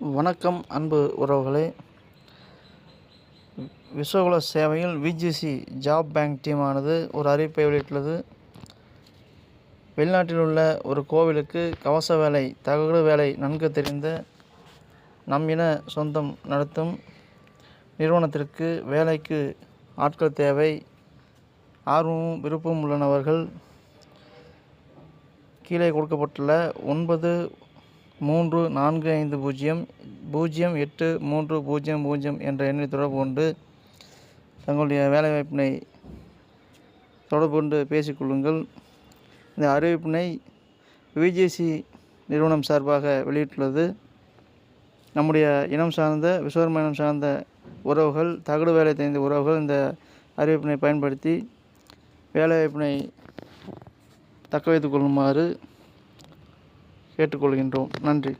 வணக்கம் அன்பு உறவுகளே. விஸ்வகுல சேவையில் விஜிசி ஜாப் பேங்க் டீமானது ஒரு அறிவிப்பை வெளியிட்டுள்ளது. வெளிநாட்டில் உள்ள ஒரு கோவிலுக்கு கவச வேலை தகடு வேலை நன்கு தெரிந்த நம் இன சொந்தம் நடத்தும் நிறுவனத்திற்கு வேலைக்கு ஆட்கள் தேவை. ஆர்வமும் விருப்பமும் உள்ளனவர்கள் கீழே கொடுக்கப்பட்டுள்ள ஒன்பது மூன்று நான்கு ஐந்து பூஜ்ஜியம் பூஜ்ஜியம் எட்டு மூன்று பூஜ்ஜியம் பூஜ்ஜியம் என்ற எண்ணில் தொடர்பு கொண்டு தங்களுடைய வேலைவாய்ப்பினை தொடர்பு கொண்டு பேசிக்கொள்ளுங்கள். இந்த அறிவிப்பினை விஜிசி நிறுவனம் சார்பாக வெளியிட்டுள்ளது. நம்முடைய இனம் சார்ந்த விஸ்வகர்ம இனம் சார்ந்த உறவுகள் தகடு வேலை தெரிந்த உறவுகள் இந்த அறிவிப்பினை பயன்படுத்தி வேலைவாய்ப்பினை தக்க வைத்துக் கொள்ளுமாறு கேட்டுக்கொள்கின்றோம். நன்றி.